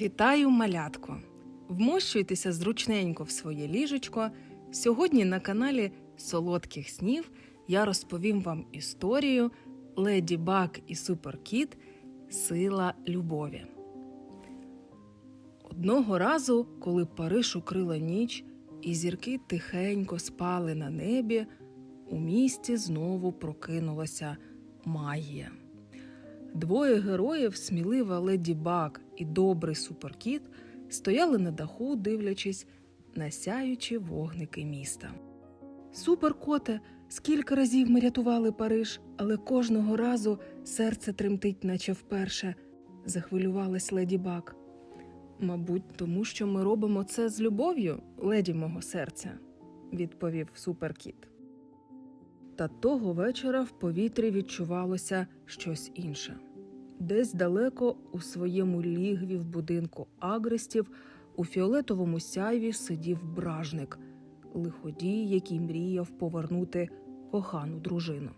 Вітаю, малятко! Вмощуйтеся зручненько в своє ліжечко. Сьогодні на каналі Солодких снів я розповім вам історію Леді Баг і Суперкіт Сила любові. Одного разу, коли Париж укрила ніч, і зірки тихенько спали на небі, у місті знову прокинулася магія. Двоє героїв, смілива леді Баг і добрий суперкіт, стояли на даху, дивлячись на сяючі вогники міста. Суперкоте, скільки разів ми рятували Париж, але кожного разу серце тремтить, наче вперше, захвилювалась леді Баг. Мабуть, тому що ми робимо це з любов'ю, леді мого серця, відповів суперкіт. Та того вечора в повітрі відчувалося щось інше. Десь далеко у своєму лігві в будинку агрестів у фіолетовому сяйві сидів бражник, лиходій, який мріяв повернути кохану дружину.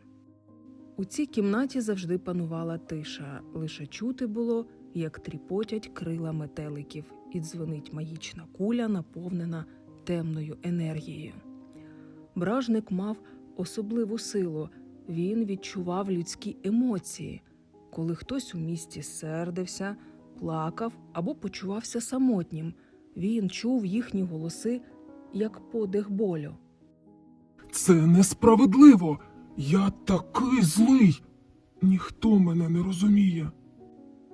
У цій кімнаті завжди панувала тиша, лише чути було, як тріпотять крила метеликів, і дзвонить магічна куля, наповнена темною енергією. Бражник мав особливу силу. Він відчував людські емоції, коли хтось у місті сердився, плакав або почувався самотнім. Він чув їхні голоси як подих болю. Це несправедливо. Я такий злий. Ніхто мене не розуміє.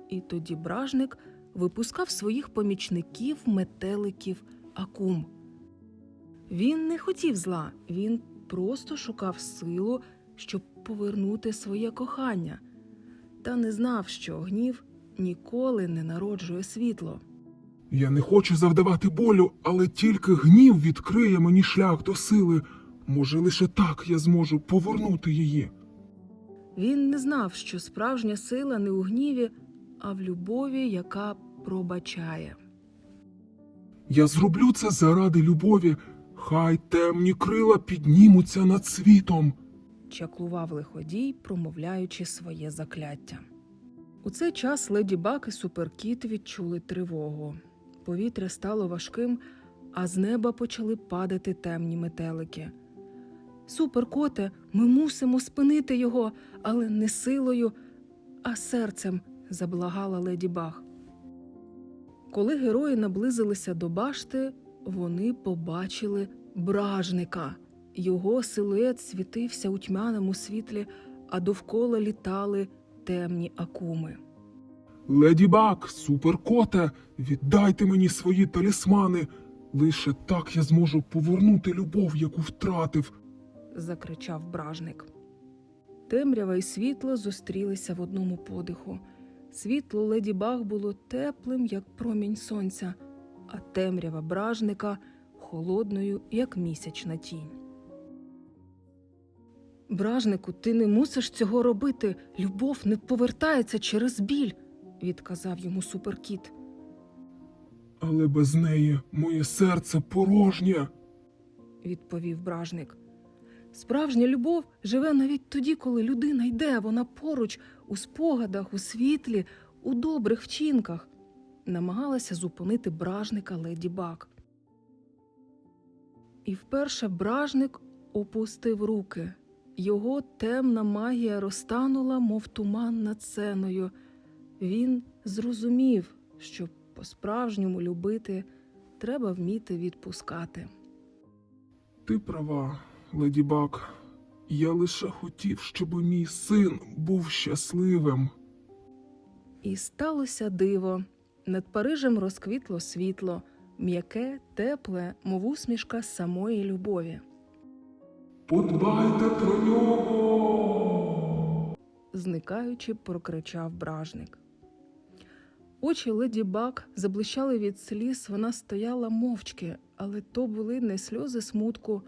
І тоді бражник випускав своїх помічників, метеликів, акум. Він не хотів зла, він просто шукав силу, щоб повернути своє кохання, та не знав, що гнів ніколи не народжує світло. Я не хочу завдавати болю, але тільки гнів відкриє мені шлях до сили. Може, лише так я зможу повернути її. Він не знав, що справжня сила не у гніві, а в любові, яка пробачає. Я зроблю це заради любові. Хай темні крила піднімуться над світом. Чаклував лиходій, промовляючи своє закляття. У цей час леді Баг і Суперкіт відчули тривогу. Повітря стало важким, а з неба почали падати темні метелики. Суперкоте, ми мусимо спинити його, але не силою, а серцем, заблагала леді Баг. Коли герої наблизилися до башти, вони побачили бражника. Його силует світився у тьмяному світлі, а довкола літали темні акуми. Леді Баг, суперкоте, віддайте мені свої талісмани. Лише так я зможу повернути любов, яку втратив. закричав бражник. Темрява і світло зустрілися в одному подиху. Світло леді Баг було теплим, як промінь сонця, а темрява бражника холодною, як місячна тінь. Бражнику, ти не мусиш цього робити. Любов не повертається через біль, відказав йому суперкіт. Але без неї моє серце порожнє. відповів бражник. Справжня любов живе навіть тоді, коли людина йде, вона поруч, у спогадах, у світлі, у добрих вчинках. Намагалася зупинити бражника леді Баг. І вперше бражник опустив руки. Його темна магія розтанула, мов туман над сценою. Він зрозумів, що по-справжньому любити треба вміти відпускати. Ти права, леді Баг. Я лише хотів, щоб мій син був щасливим. І сталося диво. Над Парижем розквітло світло, м'яке, тепле, мов усмішка самої любові. Подбайте про нього. зникаючи, прокричав бражник. Очі леді Баг заблищали від сліз, вона стояла мовчки, але то були не сльози смутку,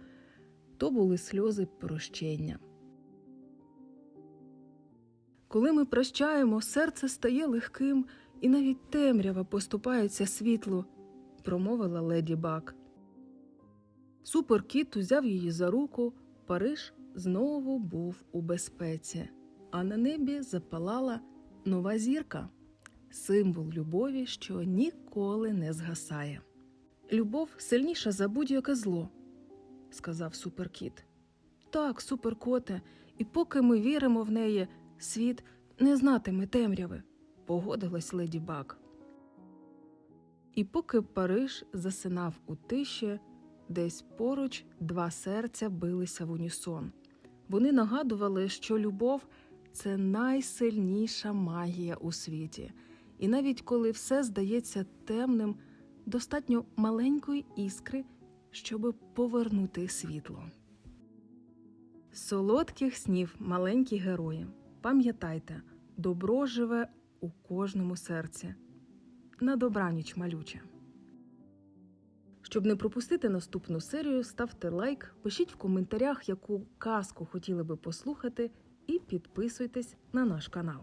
то були сльози прощення. Коли ми прощаємо, серце стає легким, і навіть темрява поступається світлу, промовила леді Баг. Суперкіт узяв її за руку, Париж знову був у безпеці, а на небі запалала нова зірка. символ любові, що ніколи не згасає. Любов сильніша за будь-яке зло, сказав суперкіт. Так, суперкоте, і поки ми віримо в неї, світ не знатиме темряви, погодилась леді Баг. І поки Париж засинав у тиші, десь поруч два серця билися в унісон. Вони нагадували, що любов це найсильніша магія у світі, і навіть коли все здається темним, достатньо маленької іскри, щоб повернути світло. Солодких снів, маленькі герої. Пам'ятайте, добро живе у кожному серці. На добраніч, малюче. Щоб не пропустити наступну серію, ставте лайк, пишіть в коментарях, яку казку хотіли би послухати, і підписуйтесь на наш канал.